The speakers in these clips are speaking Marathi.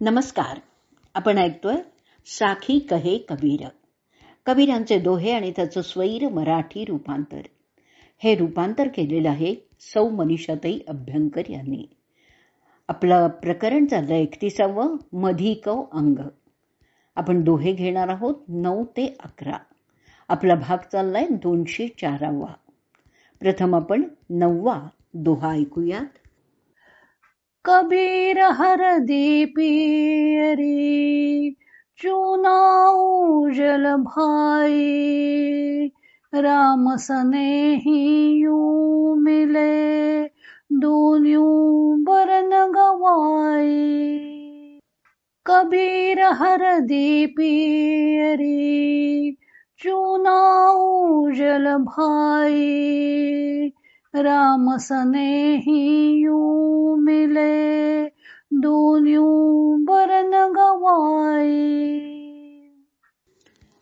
नमस्कार. आपण ऐकतोय साखी कहे कबीर. कबीरांचे दोहे आणि त्याचं स्वैर मराठी रूपांतर. हे रूपांतर केलेलं आहे सौ मनीषाताई अभ्यंकर यांनी. आपलं प्रकरण चाललं एकतीसावं मधिकव अंग. आपण दोहे घेणार आहोत नऊ ते अकरा. आपला भाग चाललाय दोनशे चारावा. प्रथम आपण नववा दोहा ऐकूयात. कबीर हर दीपियरी चूना उजल भाई राम सनेही यू मिले दोन्यू बरन गवाई कबीर हर दीपियरी चूना उजल भाई राम सनेही यू मिले दोन्यू बरन गवाई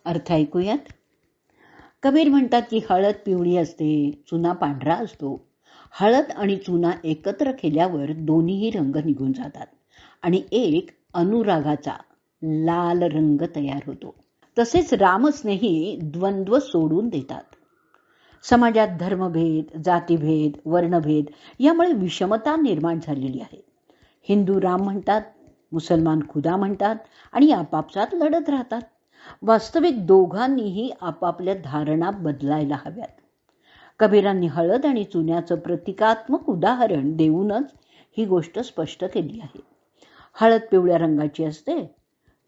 अर्थ ऐकूयात? कबीर म्हणतात की हळद पिवळी असते चुना पांढरा असतो. हळद आणि चुना एकत्र केल्यावर दोन्हीही रंग निघून जातात आणि एक अनुरागाचा लाल रंग तयार होतो. तसेच रामस्नेही द्वंद्व सोडून देतात. समाजात धर्मभेद जातीभेद वर्णभेद यामुळे विषमता निर्माण झालेली आहे. हिंदू राम म्हणतात मुसलमान खुदा म्हणतात आणि आपापसात लढत राहतात. वास्तविक दोघांनीही आपापल्या धारणा बदलायला हव्यात. कबीरांनी हळद आणि चुन्याचं प्रतिकात्मक उदाहरण देऊनच ही गोष्ट स्पष्ट केली आहे. हळद पिवळ्या रंगाची असते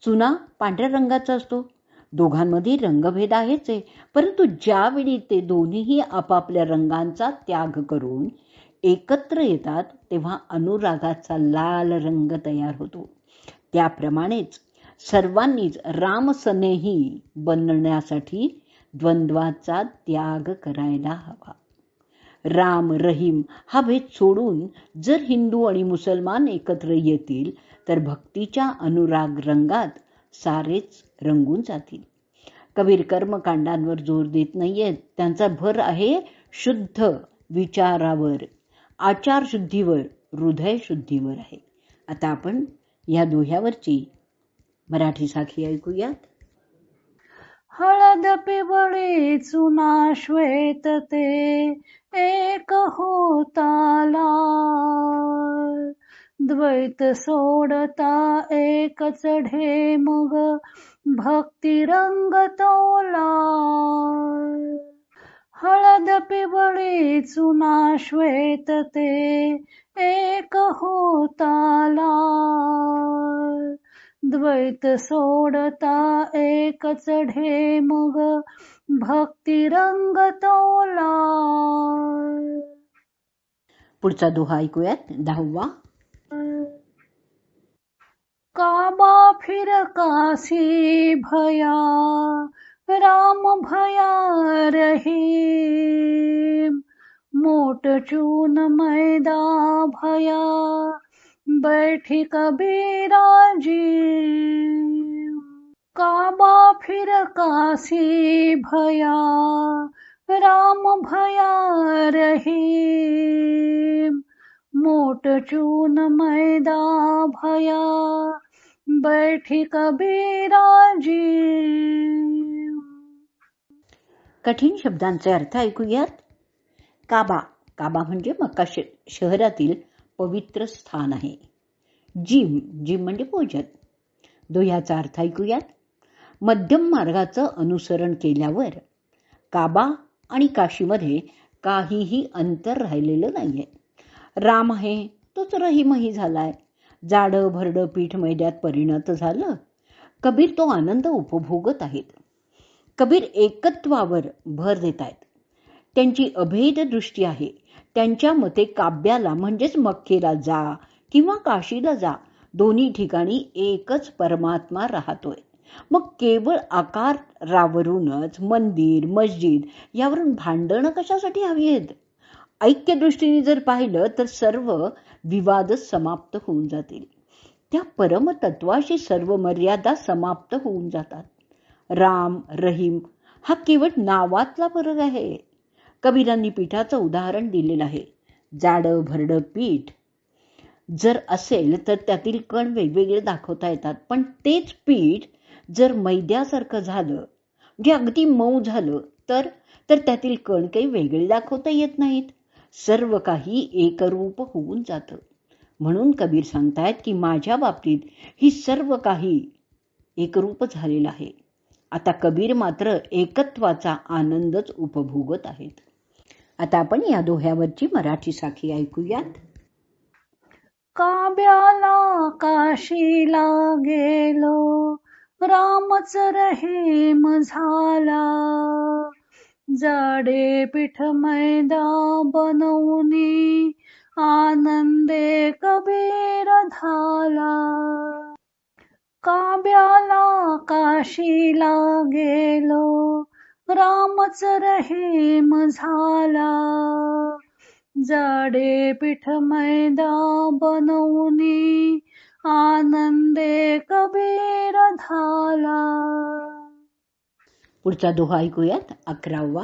चुना पांढऱ्या रंगाचा असतो दोघांमध्ये रंगभेद आहेच आहे. परंतु ज्यावेळी ते दोन्हीही आपापल्या रंगांचा त्याग करून एकत्र येतात तेव्हा अनुरागाचा लाल रंग तयार होतो. त्याप्रमाणेच सर्वांनीच रामसनेही बनण्यासाठी द्वंद्वाचा त्याग करायला हवा. राम रहीम हा भेद सोडून जर हिंदू आणि मुसलमान एकत्र येतील तर भक्तीच्या अनुराग रंगात सारेच रंगून जातील. कबीर कर्मकांडांवर जोर देत नाहीयेत. त्यांचा भर आहे शुद्ध विचारावर. आचारशुद्धीवर हृदय शुद्धीवर आहे. आता आपण या दोह्यावरची मराठी साखी ऐकूयात. हळद पिवळी चुना श्वेत ते एक होता लाल. द्वैत सोडता एक चढे मग भक्ती रंग तोला हळद पिवळी चुना श्वेत ते एक होताला द्वैत सोडता एक चढे मग भक्ती रंग तोला पुढचा दोहा ऐकूयात. दहावा. काबा फिर काशी भया, राम भया रही मोट चून मैदा भया, बैठी कबीरा जी काबा फिर काशी भया, राम भया रही मोट चून मैदा भया बैठी कबीरा जी कठीण शब्दांचे अर्थ ऐकूयात. काबा. काबा म्हणजे मक्का शहरातील पवित्र स्थान आहे. जिम. जिम म्हणजे भोजन. दोह्याचा अर्थ ऐकूयात. मध्यम मार्गाचं अनुसरण केल्यावर काबा आणि काशीमध्ये काहीही अंतर राहिलेलं नाहीये. राम आहे तोच रहीमही झालाय. जाडं भरडं पीठ मैद्यात परिणत झालं. कबीर तो आनंद उपभोगत आहेत. कबीर एकत्वावर भर देत आहेत. त्यांची अभेद दृष्टी आहे. त्यांच्या मते काव्याला म्हणजेच मक्केला जा किंवा काशीला जा दोन्ही ठिकाणी एकच परमात्मा राहतोय. मग केवळ आकारावरूनच मंदिर मस्जिद यावरून भांडणं कशासाठी हवी आहेत? ऐक्यदृष्टीने जर पाहिलं तर सर्व विवादच समाप्त होऊन जातील. त्या परमतत्वाशी सर्व मर्यादा समाप्त होऊन जातात. राम रहीम हा केवळ नावातला फरक आहे. कबीरांनी पीठाचं उदाहरण दिलेलं आहे. जाडं भरडं पीठ. जर असेल तर त्यातील कण वेगवेगळे दाखवता येतात. पण तेच पीठ जर मैद्यासारखं झालं म्हणजे अगदी मऊ झालं तर तर त्यातील कण काही वेगळे दाखवता येत नाहीत. सर्व काही एकरूप होऊन जातं. म्हणून कबीर सांगतायत की माझ्या बाबतीत ही सर्व काही एकरूप झालेलं आहे. आता कबीर मात्र एकत्वाचा आनंदच उपभोगत आहेत. आता आपण या दोह्यावरची मराठी साखी ऐकूयात. काव्याला काशीला गेलो रामच रहे झाला. जाडे पीठ मैदा बनवनी आनंदे कबीर धाला काव्याला काशीला गेलो रामच रहीम झाला. जाडे पीठ मैदा बनवनी आनंदे कबीर धाला पुढचा दोहा ऐकूयात. अकरावा.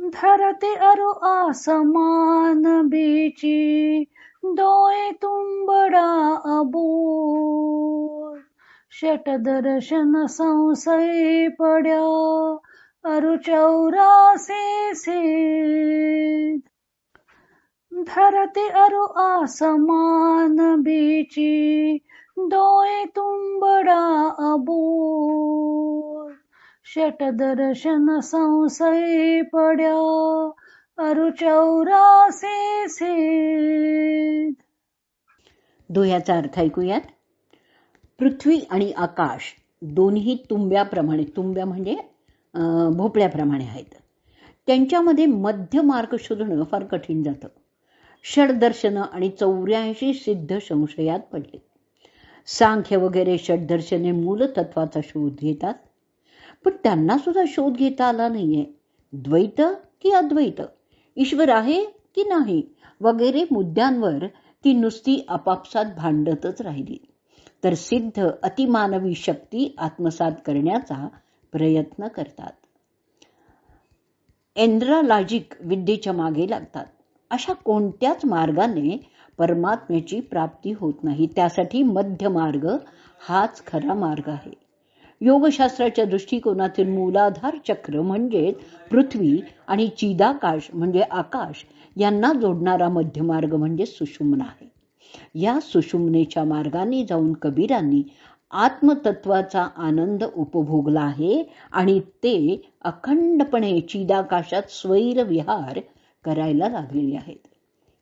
धरते अरु आसमान बीची दोय तुंबडा अबो शट दर्शन संशय पड्या अरु चौरासे से धरते अरु आसमान बीची दोय तुंबडा षट दर्शन पड्या अरु चौरासे से दोह्याचा अर्थ ऐकूयात. पृथ्वी आणि आकाश दोन्ही तुंब्याप्रमाणे तुंब्या म्हणजे भोपळ्याप्रमाणे आहेत. त्यांच्यामध्ये मध्य मार्ग शोधणं फार कठीण जातं. षडदर्शनं आणि चौऱ्याऐंशी सिद्ध संशयात पडले. सांख्य वगैरे षडदर्शने मूलतत्वाचा शोध घेतात. पण त्यांना सुद्धा शोध घेता आला नाहीये. द्वैत की अद्वैत? ईश्वर आहे की नाही? वगैरे मुद्द्यांवर ती नुसती आपापसात भांडतच राहिली. तर सिद्ध अतिमानवी शक्ती आत्मसात करण्याचा प्रयत्न करतात. एंड्रालॉजिक विद्येच्या मागे लागतात. अशा कोणत्याच मार्गाने परमात्म्याची प्राप्ती होत नाही. त्यासाठी मध्य मार्ग हाच खरा मार्ग आहे. योगशास्त्राच्या दृष्टिकोनातील मूलाधार चक्र म्हणजेच पृथ्वी आणि चिदाकाश म्हणजे आकाश यांना जोडणारा मध्यमार्ग म्हणजे सुषुम्ना आहे. या सुषुम्नेच्या मार्गाने जाऊन कबीरांनी आत्मतत्वाचा आनंद उपभोगला आहे आणि ते अखंडपणे चिदाकाशात स्वैर विहार करायला लागलेले आहेत.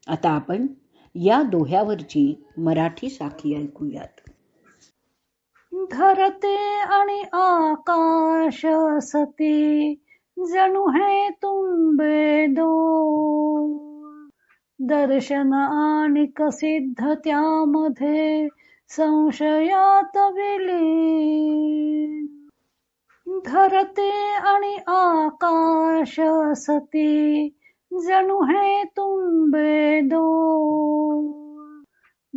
आता आपण या दोह्यावरची मराठी साखी ऐकूयात. धरते आणि आकाश सती जणू हे तुंबे दो दर्शन आणि सिद्ध त्यामध्ये संशयात विली धरते आणि आकाश सती जणू हे तुंबे दो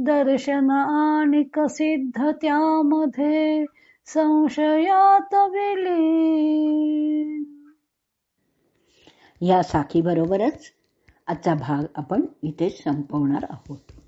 दर्शन आणि सिद्ध त्यामध्ये संशयात विलीन. या साखीबरोबरच आजचा भाग आपण इथे संपवणार आहोत.